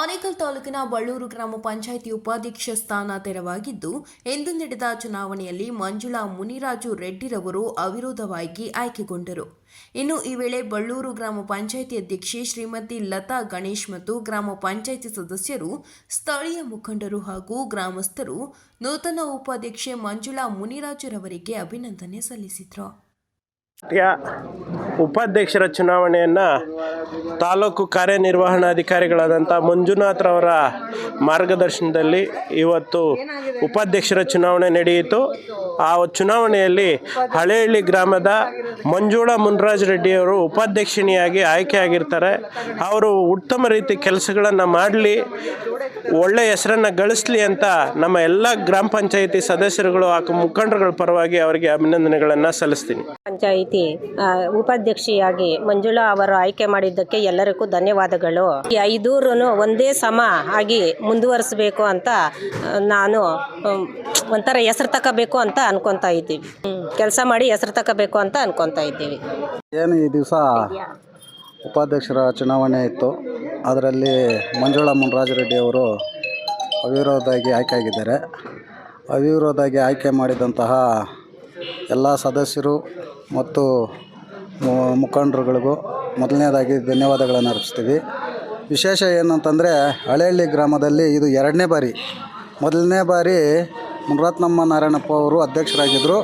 ಆನೇಕಲ್ ತಾಲೂಕಿನ ಬಳ್ಳೂರು ಗ್ರಾಮ ಪಂಚಾಯಿತಿ ಉಪಾಧ್ಯಕ್ಷ ಸ್ಥಾನ ತೆರವಾಗಿದ್ದು, ಎಂದು ನಡೆದ ಚುನಾವಣೆಯಲ್ಲಿ ಮಂಜುಳಾ ಮುನಿರಾಜು ರೆಡ್ಡಿರವರು ಅವಿರೋಧವಾಗಿ ಆಯ್ಕೆಗೊಂಡರು. ಇನ್ನು ಈ ವೇಳೆ ಬಳ್ಳೂರು ಗ್ರಾಮ ಪಂಚಾಯಿತಿ ಅಧ್ಯಕ್ಷೆ ಶ್ರೀಮತಿ ಲತಾ ಗಣೇಶ್ ಮತ್ತು ಗ್ರಾಮ ಪಂಚಾಯಿತಿ ಸದಸ್ಯರು ಸ್ಥಳೀಯ ಮುಖಂಡರು ಹಾಗೂ ಗ್ರಾಮಸ್ಥರು ನೂತನ ಉಪಾಧ್ಯಕ್ಷೆ ಮಂಜುಳಾ ಮುನಿರಾಜುರವರಿಗೆ ಅಭಿನಂದನೆ ಸಲ್ಲಿಸಿದರು. ಉಪಾಧ್ಯಕ್ಷರ ಚುನಾವಣೆಯನ್ನು ತಾಲೂಕು ಕಾರ್ಯನಿರ್ವಹಣಾಧಿಕಾರಿಗಳಾದಂಥ ಮಂಜುನಾಥ್ರವರ ಮಾರ್ಗದರ್ಶನದಲ್ಲಿ ಇವತ್ತು ಉಪಾಧ್ಯಕ್ಷರ ಚುನಾವಣೆ ನಡೆಯಿತು. ಆ ಚುನಾವಣೆಯಲ್ಲಿ ಹಳೆಹಳ್ಳಿ ಗ್ರಾಮದ ಮಂಜುಳ ಮುನ್ರಾಜ್ ರೆಡ್ಡಿಯವರು ಉಪಾಧ್ಯಕ್ಷಿಣಿಯಾಗಿ ಆಯ್ಕೆಯಾಗಿರ್ತಾರೆ. ಅವರು ಉತ್ತಮ ರೀತಿ ಕೆಲಸಗಳನ್ನು ಮಾಡಲಿ. ಒಳ್ಳೆಯ ಹೆಸರನ್ನು ಗಳಿಸ್ಲಿ ಅಂತ ನಮ್ಮ ಎಲ್ಲ ಗ್ರಾಮ ಪಂಚಾಯಿತಿ ಸದಸ್ಯರುಗಳು ಹಾಗೂ ಮುಖಂಡರುಗಳ ಪರವಾಗಿ ಅವರಿಗೆ ಅಭಿನಂದನೆಗಳನ್ನು ಸಲ್ಲಿಸ್ತೀನಿ. ಪಂಚಾಯಿತಿ ಆ, ಉಪಾಧ್ಯಕ್ಷೆಯಾಗಿ ಮಂಜುಳಾ ಅವರು ಆಯ್ಕೆ ಮಾಡಿದ್ದಕ್ಕೆ ಎಲ್ಲರಿಗೂ ಧನ್ಯವಾದಗಳು. ಈ ಐದೂರು ಒಂದೇ ಸಮ ಆಗಿ ಮುಂದುವರಿಸಬೇಕು ಅಂತ ನಾನು ಒಂಥರ ಹೆಸರು ತಗೋಬೇಕು ಅಂತ ಅನ್ಕೊತಾ ಇದ್ದೀವಿ. ಕೆಲಸ ಮಾಡಿ ಹೆಸರು ತಗೋಬೇಕು ಅಂತ ಅನ್ಕೊತಾ ಇದ್ದೀವಿ. ಏನು ಈ ದಿವಸ? ಉಪಾಧ್ಯಕ್ಷರ ಚುನಾವಣೆ ಇತ್ತು. ಅದರಲ್ಲಿ ಮಂಜುಳಾ ರೆಡ್ಡಿ ಅವರು ಅವಿರೋಧವಾಗಿ ಆಯ್ಕೆಯಾಗಿದ್ದಾರೆ ಅವಿರೋಧವಾಗಿ ಆಯ್ಕೆ ಮಾಡಿದಂತಹ ಎಲ್ಲ ಸದಸ್ಯರು ಮತ್ತು ಮುಖಂಡರುಗಳಿಗೂ ಮೊದಲನೇದಾಗಿ ಧನ್ಯವಾದಗಳನ್ನು ಅರ್ಪಿಸ್ತೀವಿ. ವಿಶೇಷ ಏನಂತಂದರೆ, ಹಳೆಹಳ್ಳಿ ಗ್ರಾಮದಲ್ಲಿ ಇದು ಎರಡನೇ ಬಾರಿ, ಮೊದಲನೇ ಬಾರಿ ಮುನರತ್ನಮ್ಮ ನಾರಾಯಣಪ್ಪ ಅವರು ಅಧ್ಯಕ್ಷರಾಗಿದ್ದರು.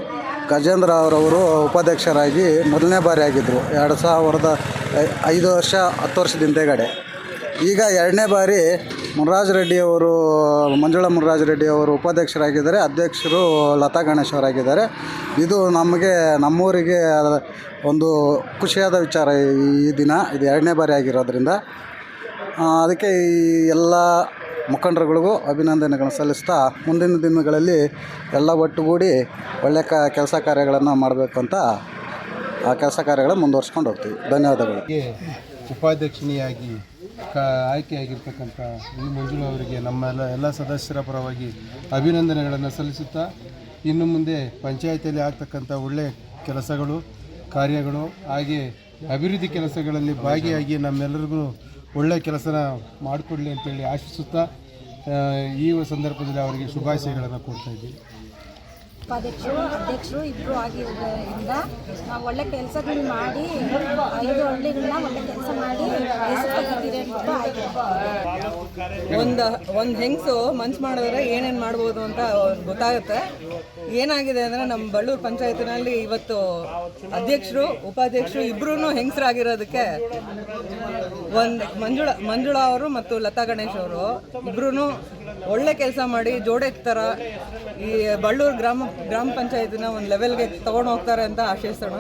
ಗಜೇಂದ್ರ ಅವರವರು ಉಪಾಧ್ಯಕ್ಷರಾಗಿ ಮೊದಲನೇ ಬಾರಿ ಆಗಿದ್ದರು ಎರಡು ಸಾವಿರದ ಐದು ವರ್ಷ, ಹತ್ತು ವರ್ಷದ ಹಿಂದೆಗಡೆ. ಈಗ ಎರಡನೇ ಬಾರಿ ಮುನ್ರಾಜ್ ರೆಡ್ಡಿ ಅವರು, ಮಂಜುಳಾ ಮುನ್ರಾಜ್ ರೆಡ್ಡಿ ಅವರು ಉಪಾಧ್ಯಕ್ಷರಾಗಿದ್ದಾರೆ. ಅಧ್ಯಕ್ಷರು ಲತಾ ಗಣೇಶ್ ಅವರಾಗಿದ್ದಾರೆ. ಇದು ನಮಗೆ, ನಮ್ಮೂರಿಗೆ ಒಂದು ಖುಷಿಯಾದ ವಿಚಾರ ಈ ದಿನ. ಇದು ಎರಡನೇ ಬಾರಿ ಆಗಿರೋದ್ರಿಂದ. ಅದಕ್ಕೆ ಈ ಎಲ್ಲ ಮುಖಂಡರುಗಳಿಗೂ ಅಭಿನಂದನೆಗಳನ್ನು ಸಲ್ಲಿಸ್ತಾ ಮುಂದಿನ ದಿನಗಳಲ್ಲಿ ಎಲ್ಲ ಒಟ್ಟುಗೂಡಿ ಒಳ್ಳೆಯ ಕ ಕೆಲಸ ಕಾರ್ಯಗಳನ್ನು ಮಾಡಬೇಕು ಅಂತ ಆ ಕೆಲಸ ಕಾರ್ಯಗಳನ್ನು ಮುಂದುವರ್ಸ್ಕೊಂಡು ಹೋಗ್ತೀವಿ. ಧನ್ಯವಾದಗಳು. ಉಪಾಧ್ಯಕ್ಷಿಣಿಯಾಗಿ ಕ ಆಯ್ಕೆಯಾಗಿರ್ತಕ್ಕಂಥ ಈ ಮಂಜುಳಾ ಅವರಿಗೆ ನಮ್ಮೆಲ್ಲ ಎಲ್ಲ ಸದಸ್ಯರ ಪರವಾಗಿ ಅಭಿನಂದನೆಗಳನ್ನು ಸಲ್ಲಿಸುತ್ತಾ ಇನ್ನು ಮುಂದೆ ಪಂಚಾಯತಿಯಲ್ಲಿ ಆಗ್ತಕ್ಕಂಥ ಒಳ್ಳೆಯ ಕೆಲಸಗಳು, ಕಾರ್ಯಗಳು, ಹಾಗೆ ಅಭಿವೃದ್ಧಿ ಕೆಲಸಗಳಲ್ಲಿ ಭಾಗಿಯಾಗಿ ನಮ್ಮೆಲ್ಲರಿಗೂ ಒಳ್ಳೆಯ ಕೆಲಸನ ಮಾಡಿಕೊಡ್ಲಿ ಅಂತೇಳಿ ಆಶಿಸುತ್ತಾ ಈ ಸಂದರ್ಭದಲ್ಲಿ ಅವರಿಗೆ ಶುಭಾಶಯಗಳನ್ನು ಕೊಡ್ತಾ ಇದ್ದೀವಿ ಉಪಾಧ್ಯಕ್ಷರು, ಅಧ್ಯಕ್ಷರು ಇಬ್ಬರು ಆಗಿರೋದ್ರಿಂದ ನಾವು ಒಳ್ಳೆ ಕೆಲಸಗಳು ಮಾಡಿ, ಐದು ಹಳ್ಳಿಗಳನ್ನ ಒಳ್ಳೆ ಕೆಲಸ ಮಾಡಿ ಒಂದು ಒಂದು ಹೆಂಗಸು ಮನ್ಸು ಮಾಡಿದ್ರೆ ಏನೇನು ಮಾಡ್ಬೋದು ಅಂತ ಗೊತ್ತಾಗುತ್ತೆ. ಏನಾಗಿದೆ ಅಂದರೆ ನಮ್ಮ ಬಳ್ಳೂರು ಪಂಚಾಯತಿನಲ್ಲಿ ಇವತ್ತು ಅಧ್ಯಕ್ಷರು, ಉಪಾಧ್ಯಕ್ಷರು ಇಬ್ಬರೂ ಹೆಂಗಸರಾಗಿರೋದಕ್ಕೆ ಒಂದು ಮಂಜುಳಾ ಮಂಜುಳಾ ಅವರು ಮತ್ತು ಲತಾ ಗಣೇಶ್ ಅವರು ಇಬ್ಬರೂ ಒಳ್ಳೆ ಕೆಲಸ ಮಾಡಿ ಜೋಡೆ ಈ ಬಳ್ಳೂರು ಗ್ರಾಮ ಗ್ರಾಮ ಪಂಚಾಯತಿನ ಒಂದು ಲೆವೆಲ್ಗೆ ತೊಗೊಂಡು ಹೋಗ್ತಾರೆ ಅಂತ ಆಶಿಸೋಣ